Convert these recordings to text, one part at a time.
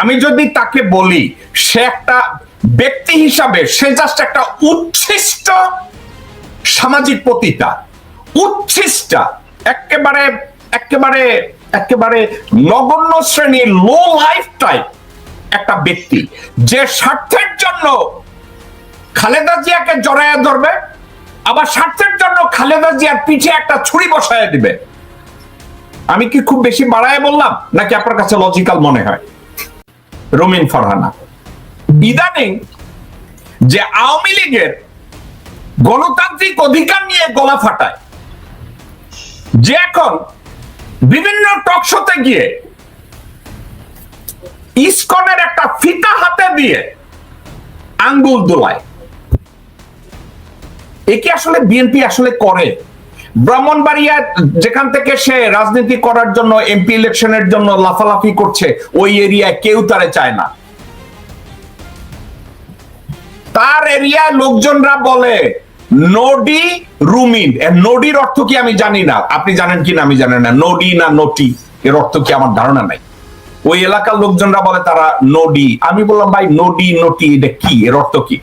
আমি যদি তাকে বলি, সে একটা ব্যক্তি হিসাবে, সে জাস্ট একটা উচ্ছিষ্ট সামাজিক পতিতা। উচ্ছিষ্টা, একেবারে একেবারে একেবারে নগণ্য শ্রেণির লো লাইফ টাইপ একটা ব্যক্তি। যে স্বার্থের জন্য খালেদা জিয়াকে জড়াইয়া ধরবে, আবার স্বার্থের জন্য খালেদা জিয়ার পিঠে একটা ছুরি বসায় দিবে। আমি কি খুব বেশি বাড়ায় বললাম, নাকি আপনার কাছে লজিক্যাল মনে হয়? রুমিন ফরহানা। ইদানিং যে আওয়ামী লীগের গণতান্ত্রিক অধিকার নিয়ে গলা ফাটায়, যে এখন বিভিন্ন টকশোতে গিয়ে ইসকনের একটা ফিতা হাতে দিয়ে আঙ্গুল দোলায়। এ কি আসলে বিএনপি আসলে করে? ব্রাহ্মণবাড়িয়া যেখান থেকে সে রাজনীতি করার জন্য এমপি ইলেকশনের জন্য লাফালাফি করছে, ওই এরিয়ায় কেউ তারে চায় না। তার এরিয়ায় লোকজনরা বলে নডি রুমিন। নডির অর্থ কি আমি জানি না। আপনি জানেন কি না আমি জানি না। নডি না নটি, এর অর্থ কি আমার ধারণা নাই। ওই এলাকার লোকজনরা বলে তারা নডি আমি বললাম, ভাই নডি নটি, এটা কি? এর অর্থ কি?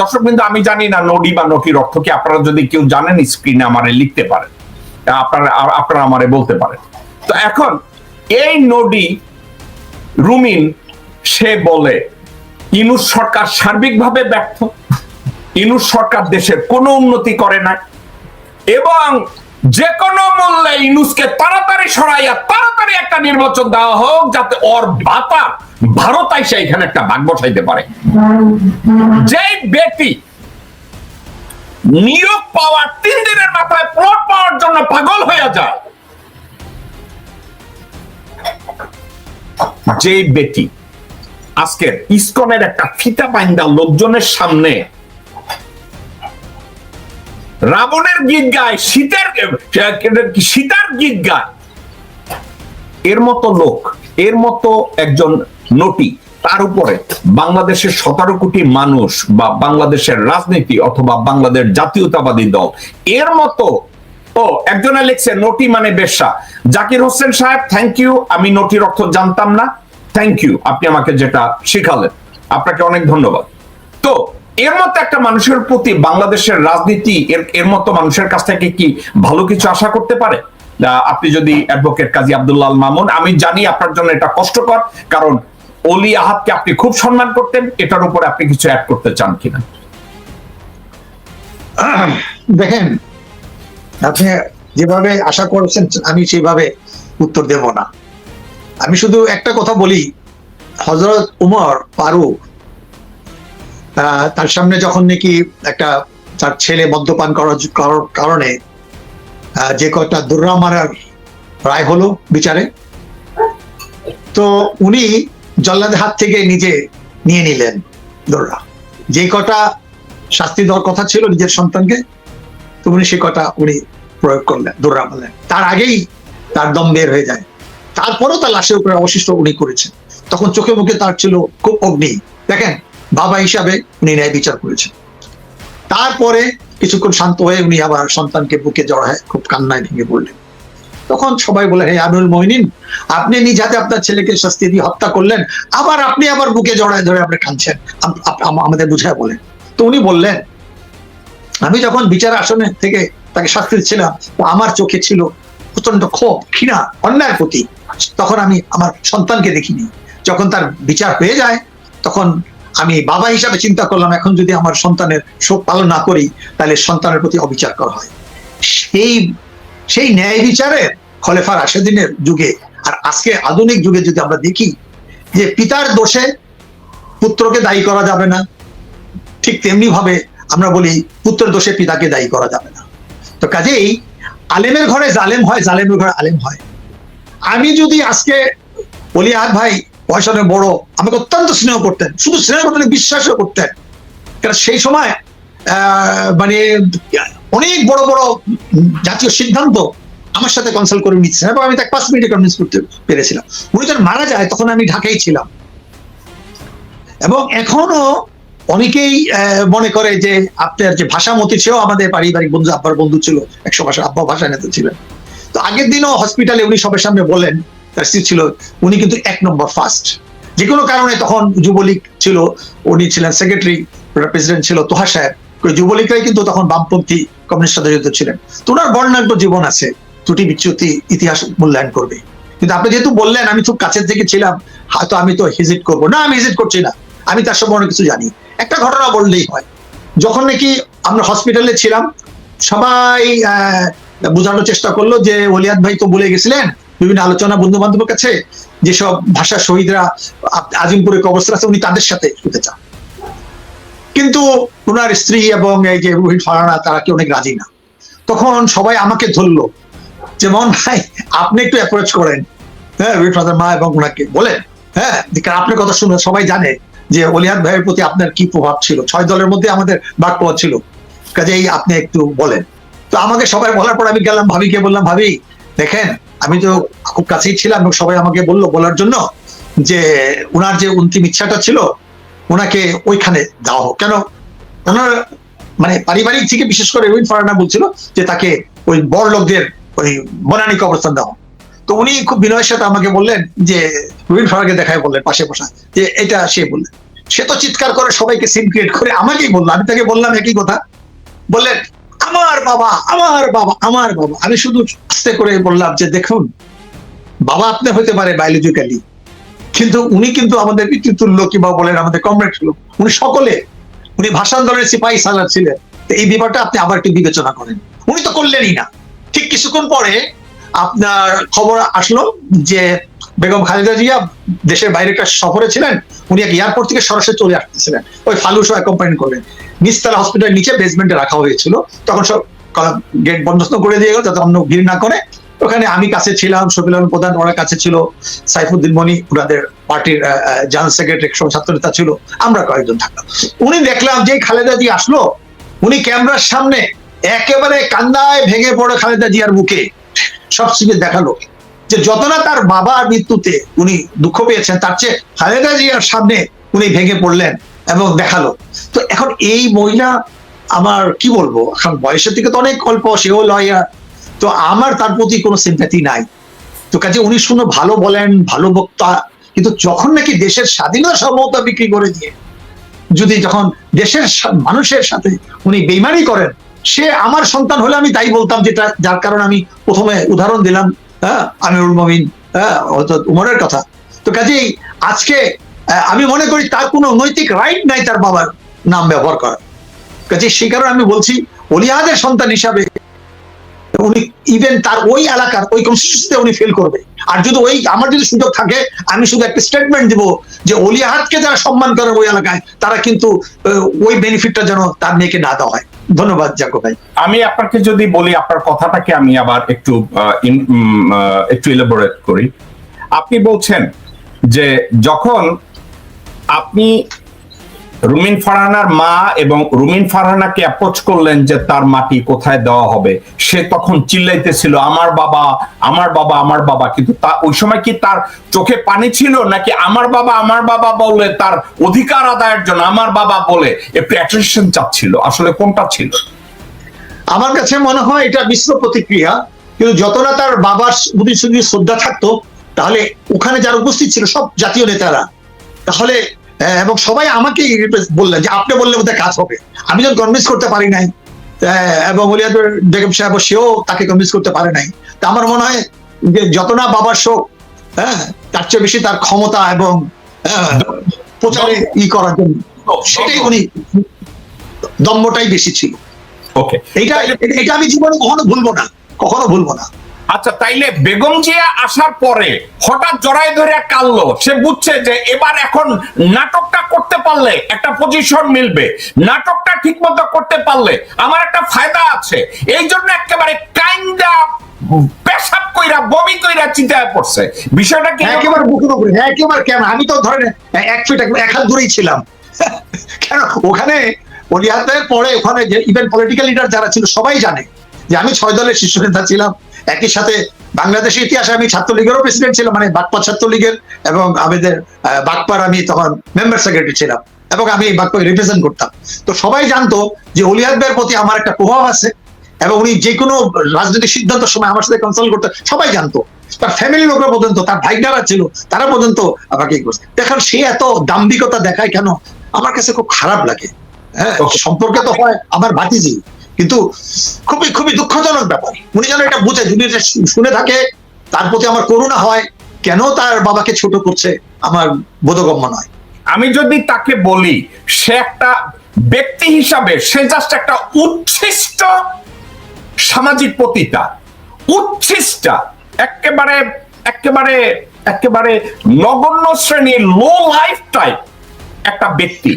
দর্শক কিন্তু আমি জানি না নডি বা নটির অর্থ কি। আপনারা যদি কেউ জানেন স্ক্রিনে আমারে লিখতে পারেন। আপনারা আপনারা আমারে বলতে পারেন। তো এখন, এই নডি রুমিন, সে বলে, ইনুস সরকার সার্বিকভাবে ব্যর্থ। ইনুস সরকার দেশের কোনো উন্নতি করে না এবং যে কোনো মূল্যে ইনুসকে তাড়াতাড়ি সরাইয়া তাড়াতাড়ি একটা নির্বাচন দেওয়া হোক, যাতে ওর বাতা ভারত আইসা এখানে একটা ভাগ বসাইতে পারে। যে ব্যক্তি নিয়োগ পাওয়ার তিন দিনের মাথায় প্লট পাওয়ার জন্য পাগল হয়ে যায় যে ব্যক্তি আজকের ইসকনের একটা ফিতা বাইন্দা লোকজনের সামনে রাবণের গীত গায় শীতের সীতার গীত গায়। এর মতো লোক, এর মতো একজন নটি, তার উপরে বাংলাদেশের সতেরো কোটি মানুষ বা বাংলাদেশের রাজনীতি অথবা বাংলাদেশ জাতীয়তাবাদী দল, এর মতো, ও, একজনে লিখছে, নটি মানে বেশ্যা। জাকির হোসেন সাহেব থ্যাংক ইউ আমি নটির অর্থ জানতাম না থ্যাংক ইউ আপনি আমাকে যেটা শিখালেন। আপনাকে অনেক ধন্যবাদ। তো এর মতো একটা মানুষের প্রতি বাংলাদেশের রাজনীতি, এর মতো মানুষের কাছ থেকে কি ভালো কিছু আশা করতে পারে? আপনি যদি অ্যাডভোকেট কাজী আব্দুল্লাহ মামুন, আমি জানি আপনার জন্য এটা কষ্টকর, কারণ অলি আহাদকে আপনি খুব সম্মান করতেন, এটার উপরে আপনি কিছু অ্যাড করতে চান কিনা? দেখেন, আপনি যেভাবে আশা করেছেন, আমি সেভাবে উত্তর দেব না। আমি শুধু একটা কথা বলি হজরত উমর ফারুক তার সামনে যখন নাকি একটা তার ছেলে মদ্যপান করার কারণে যে কটা দুর্রা মারার রায় হলো বিচারে, তো উনি জল্লাদের হাত থেকে নিজে নিয়ে নিলেন দুর্রা যে কটা শাস্তি দেওয়ার কথা ছিল নিজের সন্তানকে, তো উনি সে কটা উনি প্রয়োগ করলেন দুর্রা বললেন তার আগেই তার দম বের হয়ে যায়। তারপরেও তার লাশের উপরে অবশিষ্ট উনি করেছেন। তখন চোখে মুখে তার ছিল খুব অগ্নি। দেখেন বাবা হিসাবে উনি ন্যায় বিচার করেছেন। তারপরে কিছুক্ষণ শান্ত হয়ে উনি আবার সন্তানকে বুকে জড়ায়, খুব কান্নায় ভেঙে পড়লেন। তখন সবাই বলে, হে আনুল মহিনিন আপনি নিজাতে আপনার ছেলেকে শাস্তি দিয়ে হত্যা করলেন, আবার আপনি আবার বুকে জড়ায় ধরে আপনি কাঁদছেন। আমাদের বুঝায় বলেন তো উনি বললেন, আমি যখন বিচার আসনে থেকে তাকে শাস্তি দিচ্ছিলাম, তো আমার চোখে ছিল প্রচণ্ড ক্ষোভ, ঘৃণা, অন্যায়ের প্রতি। তখন আমি আমার সন্তানকে দেখিনি। যখন তার বিচার হয়ে যায়, তখন আমি বাবা হিসাবে চিন্তা করলাম, এখন যদি আমার সন্তানের শোক পালন না করি, তাহলে সন্তানের প্রতি অবিচার করা হয়। সেই সেই ন্যায় বিচারের খলেফা রাশেদিনের যুগে আর আজকে আধুনিক যুগে যদি আমরা দেখি যে পিতার দোষে পুত্রকে দায়ী করা যাবে না, ঠিক তেমনি ভাবে আমরা বলি পুত্রের দোষে পিতাকে দায়ী করা যাবে না। তো কাজেই আলেমের ঘরে জালেম হয়, জালেমের ঘরে আলেম হয়। আমি যদি আজকে বলি আর ভাই বয়সনে বড়, আমাকে অত্যন্ত স্নেহ করতেন, শুধু স্নেহ করতেন বিশ্বাসও করতেন। কারণ সেই সময় মানে অনেক বড় বড় জাতীয় সিদ্ধান্ত আমার সাথে কনসাল্ট করে নিচ্ছেন এবং আমি তাকে পাঁচ মিনিটে কনভিন্স করতে পেরেছিলাম। উনি যখন মারা যায়, তখন আমি ঢাকায় ছিলাম। এবং এখনও অনেকেই মনে করে যে আপনার যে ভাষামতি সেও আমাদের পারিবারিক বন্ধু, আব্বার বন্ধু ছিল, একশো ভাষা আব্বা ভাষা নেতা ছিলেন। তো আগের দিনও হসপিটালে উনি সবার সামনে বলেন তার স্ত্রী ছিল, উনি কিন্তু এক নম্বর ফার্স্ট যে কোনো কারণে তখন যুবলীগ ছিল, উনি ছিলেন সেক্রেটারি প্রেসিডেন্ট ছিল তোহা সাহেব। যুবলীগরাই কিন্তু তখন বামপন্থী কমিউনিস্ট জড়িত ছিলেন। তো ওনার বর্ণাঢ্য জীবন আছে ত্রুটি বিচ্যুতি ইতিহাস মূল্যায়ন করবে। কিন্তু আপনি যেহেতু বললেন, আমি খুব কাছের থেকে ছিলাম, হয়তো আমি তো হিজিট করব। না, আমি হিজিট করছি না। আমি তার সম্পর্কে কিছু জানি। একটা ঘটনা বললেই হয়, যখন নাকি আমরা হসপিটালে ছিলাম, সবাই বোঝানোর চেষ্টা করল যে, ওলিয়াদ ভাই তো বলে গেছিলেন বিভিন্ন আলোচনা বন্ধু বান্ধবের কাছে যেসব ভাষা শহীদরা আজিমপুরে কবরস্থান আছে, উনি তাদের সাথে শুতে চান। কিন্তু ওনার স্ত্রী এবং এই যে রোহিত ফারানা, তারা কি অনেক রাজি না। তখন সবাই আমাকে ধরলো যে মোহন ভাই, আপনি একটু অ্যাপ্রোচ করেন। হ্যাঁ রোহিত ফাদার মা এবং ওনাকে বলেন হ্যাঁ আপনার কথা শুনে সবাই জানে যে অলিয়াদ ভাইয়ের প্রতি আপনার কি প্রভাব ছিল? ছয় দলের মধ্যে আমাদের বাক পাওয়া ছিল। কাজেই আপনি একটু বলেন। তো আমাকে সবাই বলার পর আমি গেলাম ভাবিকে, বললাম, ভাবি, দেখেন আমি তো খুব কাছেই ছিলাম এবং সবাই আমাকে বলল বলার জন্য যে ওনার যে অন্তিম ইচ্ছাটা ছিল ওনাকে ওইখানে দেওয়া হোক। কেন? ওনার মানে পারিবারিক থেকে বিশেষ করে রোহিত ফারানা বলছিল যে তাকে ওই বড় লোকদের ওই বনানী কবরস্থান দেওয়া তো উনি খুব বিনয়ের সাথে আমাকে বললেন যে রোহিত ফারাকে দেখায় বললেন পাশে বসা, যে এটা সে বললেন। সে তো চিৎকার করে সবাইকে সিন ক্রিয়েট করে আমাকেই বলল, আমি তাকে বললাম একই কথা। বললেন আমার বাবা আমার বাবা আমার বাবা। আমি শুধু আস্তে করে বললাম যে, দেখুন, বাবা আপনি হতে পারে বায়োলজিক্যালি কিন্তু উনি কিন্তু আমাদের পিতৃতুল্য কিংবা বলেন আমাদের কমরেড ছিল। উনি সকলে, উনি ভাষা আন্দোলনের সিপাহী সালার ছিলেন। তো এই ব্যাপারটা আপনি আবার একটু বিবেচনা করেন। উনি তো করলেনই না। ঠিক কিছুক্ষণ পরে আপনার খবর আসলো যে বেগম খালেদা জিয়া দেশের বাইরে একটা সফরে ছিলেন, উনি এক এয়ারপোর্ট থেকে সরাসরি চলে আসতেছিলেন। ওই ফালুসও অ্যাকম্পানি করলেন। নিচতলা হসপিটালের নিচে বেসমেন্টে রাখা হয়েছিল। তখন সব গেট বন্ধ করে দিয়ে গেল, যাতে অন্য ভিড় না করে। ওখানে আমি কাছে ছিলাম শফিল প্রধান, ওনার কাছে ছিল। সাইফুদ্দিন মনি, ওনাদের পার্টির জেনারেল সেক্রেটারি ছাত্র নেতা ছিল। আমরা কয়েকজন থাকলাম। উনি দেখলাম যে খালেদা জি আসলো, উনি ক্যামেরার সামনে একেবারে কান্দায় ভেঙে পড়ে খালেদা জিয়ার মুখে। সব সিনে দেখাল। যে যত না তার বাবার মৃত্যুতে উনি দুঃখ পেয়েছেন, তার চেয়ে খালেদা জিয়ার সামনে উনি ভেঙে পড়লেন এবং দেখাল। তো এখন এই মহিলা আমার কি বলব? এখন বয়সের থেকে তো অনেক অল্প, সেও লয়ার তো আমার তার প্রতি কোনো সিম্প্যাথি নাই। তো কাজে উনি শুনে ভালো বলেন, ভালো বক্তা, কিন্তু যখন নাকি দেশের স্বাধীনতা সমতা বিক্রি করে দিয়ে, যদি যখন দেশের মানুষের সাথে উনি বেইমানি করেন, সে আমার সন্তান হলে আমি তাই বলতাম, যেটা যার কারণে আমি প্রথমে উদাহরণ দিলাম হ্যাঁ? আমিরুল মমিন হ্যাঁ? উমরের কথা। তো কাজেই আজকে আমি মনে করি তার কোনো নৈতিক রাইট নাই তার বাবার নাম ব্যবহার করার। কাজে সেই কারণে আমি বলছি অলিয়াদের সন্তান হিসাবে উনি ইভেন তার ওই এলাকার, ওই কনস্টিটিউশনতে উনি ফেল করবে। আর যদি ওই, আমার যদি সুযোগ থাকে, আমি শুধু একটা স্টেটমেন্ট দিব যে অলিয়াহাতকে যারা সম্মান করে ওই এলাকায়, তারা কিন্তু ওই বেনিফিটটা যেন তার মেয়েকে না দেওয়া হয়। ধন্যবাদ, জাকো ভাই। আমি আপনাকে যদি বলি, আপনার কথাটাকে আমি আবার একটু একটু ইলাবোরেট করি। আপনি বলছেন যে যখন আপনি রুমিন ফারহানার মা এবং রুমিন ফারহানাকে অ্যাপ্রোচ করলেন যে তার মাটি কোথায় দেওয়া হবে। সে তখন চিল্লাইতেছিল, আমার বাবা আমার বাবা আমার বাবা। কিন্তু তা ওই সময় কি তার চোখে পানি ছিল নাকি আমার বাবা আমার বাবা বলে তার অধিকার আদায়ের জন্য আমার বাবা বলে একটু অ্যাটেনশন চাচ্ছিল? আসলে কোনটা ছিল? আমার কাছে মনে হয় এটা মিশ্র প্রতিক্রিয়া। কিন্তু যত না তার বাবার প্রতি শ্রদ্ধা থাকতো, তাহলে ওখানে যারা উপস্থিত ছিল সব জাতীয় নেতারা, তাহলে এবং সবাই আমাকে বললেন যে আপনি বললে বোধহয় কাজ হবে। আমি যখন কনভিন্স করতে পারি নাই এবং ওলিয়াদ বেগম সাহেব সেও তাকে কনভিন্স করতে পারে নাই তা আমার মনে হয় যে যত না বাবার শোক হ্যাঁ তার চেয়ে বেশি তার ক্ষমতা এবং আহ, প্রচারে ই করার জন্য সেটাই উনি দম্বটাই বেশি ছিল। ওকে এইটা এটা- এটা আমি জীবনে কখনো ভুলবো না কখনো ভুলবো না। আচ্ছা তাইলে বেগম জিয়া আসার পরে হঠাৎ জড়াই ধরে কানলো সে বুঝছে যে এবার এখন নাটকটা করতে পারলে একটা পজিশন মিলবে। নাটকটা ঠিক মতো করতে পারলে আমার একটা ফায়দা আছে। এই জন্য একেবারে কাইন্ডা পেশাব কইরা, বমি কইরা চিন্তায় পড়ছে। বিষয়টা কি একেবারে বুকের উপরে একেবারে কেন? আমি তো ধরেন এক ফিট, এক- এক হাত দূরেই ছিলাম। কেন? ওখানে অলিহাতের পরে ওখানে যে ইভেন পলিটিক্যাল লিডার যারা ছিল, সবাই জানে যে আমি ছয় দলের শীর্ষ নেতা ছিলাম। একই সাথে বাংলাদেশের ইতিহাসে আমি ছাত্রলীগেরও প্রেসিডেন্ট ছিলাম মানে বাগপা ছাত্রলীগের এবং আমাদের আহ, বাগপার আমি তখন মেম্বার সেক্রেটারি ছিলাম এবং আমি বাগপাকে রিপ্রেজেন্ট করতাম। তো সবাই জানতো যে অলিয়াদ ভাইয়ের প্রতি আমার একটা প্রভাব আছে এবং উনি যে কোনো রাজনৈতিক সিদ্ধান্তের সময় আমার সাথে কনসাল্ট করতেন সবাই জানতো। তার ফ্যামিলি লোকরা পর্যন্ত তার ভাইটারা ছিল তারা পর্যন্ত আমাকে করছে। দেখেন সে এত দাম্ভিকতা দেখায় কেন? আমার কাছে খুব খারাপ লাগে। হ্যাঁ সম্পর্কে তো হয় আমার ভাতিজি। কিন্তু খুবই খুবই দুঃখজনক ব্যাপার। উনি যেন এটা বুঝে, যদি শুনে থাকে, তার প্রতি আমার করুণা হয়, কেন তার বাবাকে ছোট করছে আমার বোধগম্য নয়। আমি যদি তাকে বলি, সে একটা ব্যক্তি হিসাবে, সে জাস্ট একটা উচ্ছিষ্ট সামাজিক পতিতা। উচ্ছিষ্ট, একেবারে একেবারে একেবারে নগণ্য শ্রেণির লো লাইফ টাইপ একটা ব্যক্তি।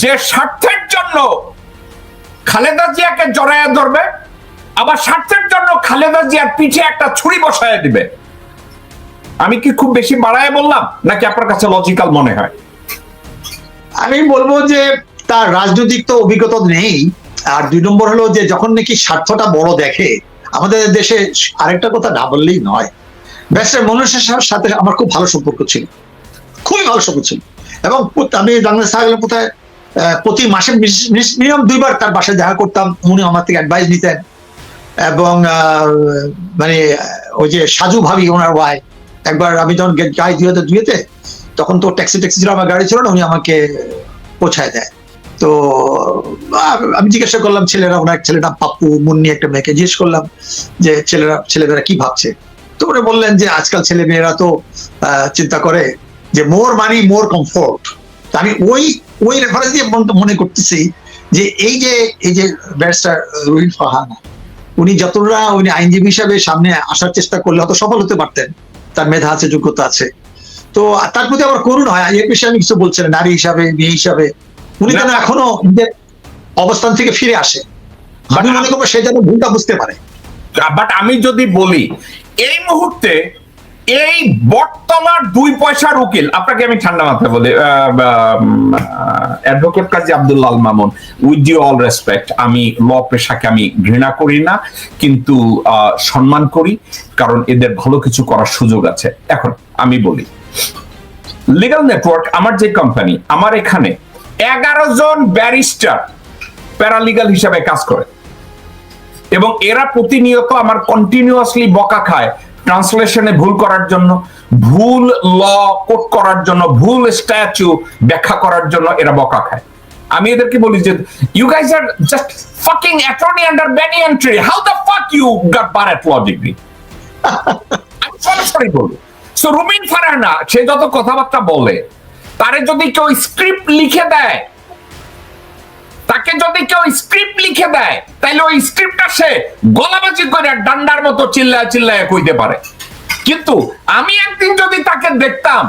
যে স্বার্থের জন্য খালেদা জিয়াকে জড়াইয়া ধরবে, আবার স্বার্থের জন্য খালেদা জিয়ার পিঠে একটা ছুরি বসায় দিবে। আমি কি খুব বেশি বাড়ায় বললাম, নাকি আপনার কাছে লজিক্যাল মনে হয়? আমি বলব যে, তার রাজনৈতিক তো অভিজ্ঞতা নেই, আর দুই নম্বর হলো যে, যখন নাকি স্বার্থটা বড় দেখে, আমাদের দেশে আরেকটা কথা না বললেই নয়। ব্যারিস্টার মনুষ্যের সাথে আমার খুব ভালো সম্পর্ক ছিল। খুবই ভালো সম্পর্ক ছিল। এবং আমি বাংলাদেশ কোথায় প্রতি মাসে মিনিমাম দুইবার তার বাসায় দেখা করতাম। উনি আমার থেকে অ্যাডভাইস নিতেন। এবং মানে ওই যে সাজু ভাবি, ওনার ওয়াই একবার আমি যখন যাই দুই হাজার দুইতে, তখন তো ট্যাক্সি ট্যাক্সি ছিল, আমার গাড়ি ছিল না, উনি আমাকে পৌঁছায় দেয়। তো আমি জিজ্ঞাসা করলাম, ছেলেরা, ওনার ছেলেটা পাপ্পু, মুন্নি একটা মেয়েকে জিজ্ঞেস করলাম যে, ছেলেরা, ছেলেমেয়েরা কি ভাবছে? তো উনি বললেন যে, আজকাল ছেলে মেয়েরা তো চিন্তা করে যে মোর মানি মোর কমফোর্ট আমি ওই ওই রেফারেন্স দিয়ে মন- মনে করতেছি যে এই যে এই যে ব্যারিস্টার রুহিন ফাহানা উনি যতটা উনি আইনজীবী হিসাবে সামনে আসার চেষ্টা করলে হয়তো সফল হতে পারতেন তার মেধা আছে যোগ্যতা আছে। তো তার প্রতি আমার করুণ হয় এর বিষয়ে আমি কিছু বলছি না নারী হিসাবে মেয়ে হিসাবে। উনি যেন এখনও নিজের অবস্থান থেকে ফিরে আসে। আমি But- মনে করব সে যেন ভুলটা বুঝতে পারে। বাট আমি যদি বলি এই মুহূর্তে এই বটতলার দুই পয়সার উকিল, আপনাকে আমি ঠান্ডা মাথায় বলি advocate Kazi Abdullah Al Mamun with you all respect আমি ল পেশাকে আমি ঘৃণা করি না, কিন্তু সম্মান করি, কারণ এদের ভালো কিছু করার সুযোগ আছে। এখন আমি বলি লিগাল নেটওয়ার্ক আমার যে কোম্পানি আমার এখানে এগারো জন ব্যারিস্টার প্যারালিগাল হিসাবে কাজ করে। এবং এরা প্রতিনিয়ত আমার কন্টিনিউয়াসলি বকা খায় ট্রান্সলেশনে ভুল করার জন্য, ভুল ল কোট করার জন্য, ভুল স্ট্যাচু ব্যাখ্যা করার জন্য এরা বকা খায়। আমি এদেরকে বলি যে you guys R just fucking attorney under banyan tree how the fuck you got bar at law degree আমি সরাসরি বলব সো রুমিন ফারহানা সে যত কথাবার্তা বলে, তারে যদি কেউ স্ক্রিপ্ট লিখে দেয় তাকে যদি কেউ স্ক্রিপ্ট লিখে দেয় তাহলে ওই স্ক্রিপ্টটা সে গলাবাজি করে ডান্ডার মতো চিল্লায় চিল্লায় কইতে পারে। কিন্তু আমি একদিন যদি তাকে দেখতাম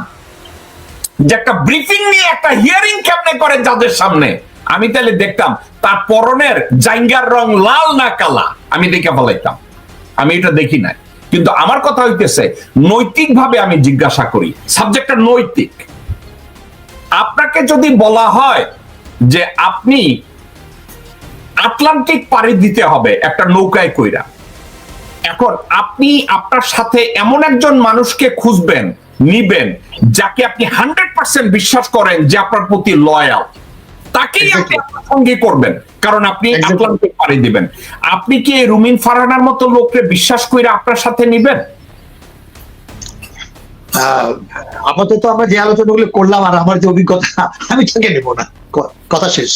যে একটা ব্রিফিং নিয়ে একটা হিয়ারিং কেমনে করে যাদের সামনে, আমি তাহলে দেখতাম তার পরনের জাইঙ্গার রং লাল না কালা, আমি দেখে ফেলাইতাম। আমি এটা দেখি নাই। কিন্তু আমার কথা হইতেছে, নৈতিকভাবে আমি জিজ্ঞাসা করি সাবজেক্টটা নৈতিক। আপনাকে যদি বলা হয় যে আপনি আটলান্টিক পাড়ি দিতে হবে একটা নৌকায় কইরা। এখন আপনি আপনার সাথে এমন একজন মানুষকে খুঁজবেন নিবেন যাকে আপনি হান্ড্রেড পার্সেন্ট বিশ্বাস করেন যে আপনার প্রতি লয়াল তাকেই আপনি. সঙ্গে করবেন কারণ আপনি আটলান্টিক পাড়ি দিবেন। আপনি কি এই রুমিন ফারহানার মতো লোককে বিশ্বাস করে আপনার সাথে নিবেন? আপাতত আমরা যে আলোচনাগুলো করলাম আর আমার যে অভিজ্ঞতা আমি তাকে নেব না। কথা শেষ।